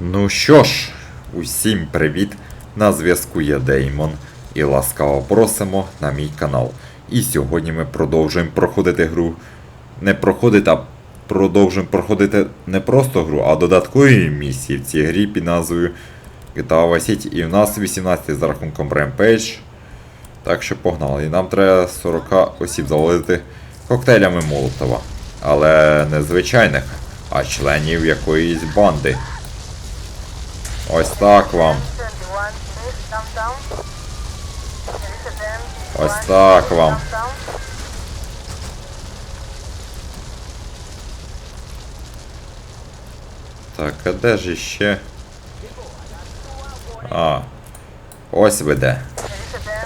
Ну що ж, усім привіт! На зв'язку є Деймон і ласкаво просимо на мій канал. І сьогодні ми продовжуємо проходити гру. Не проходити, а продовжуємо проходити не просто гру, а додаткові місії в цій грі під назвою GTA Vice City. І в нас 18 за рахунком Rampage. Так що погнали. І нам треба 40 осіб завалити коктейлями Молотова. Але не звичайних, а членів якоїсь банди. Ось так вам. Ось так вам. Так, а де ж іще? А. Ось ви де.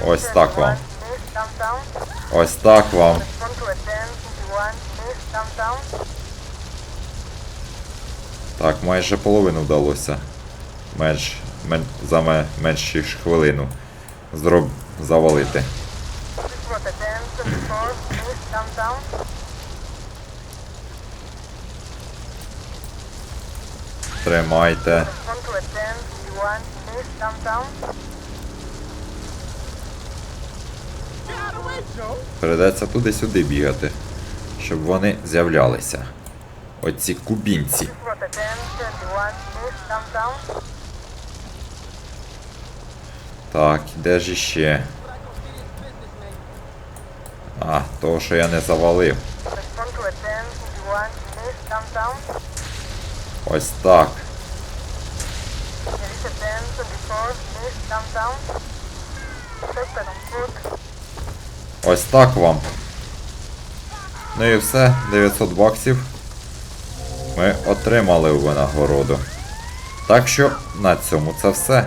Ось так вам. Ось так вам. Так, майже половину вдалося. Менш, мен, за менш ніж хвилину. Зроб, завалити. Тримайте. Придеться туди-сюди бігати, щоб вони з'являлися. Оці кубінці. Так, де ж іще? А, того, що я не завалив. Ось так. Ось так вам. Ну і все, 900 баксів ми отримали у винагороду. Так що на цьому це все.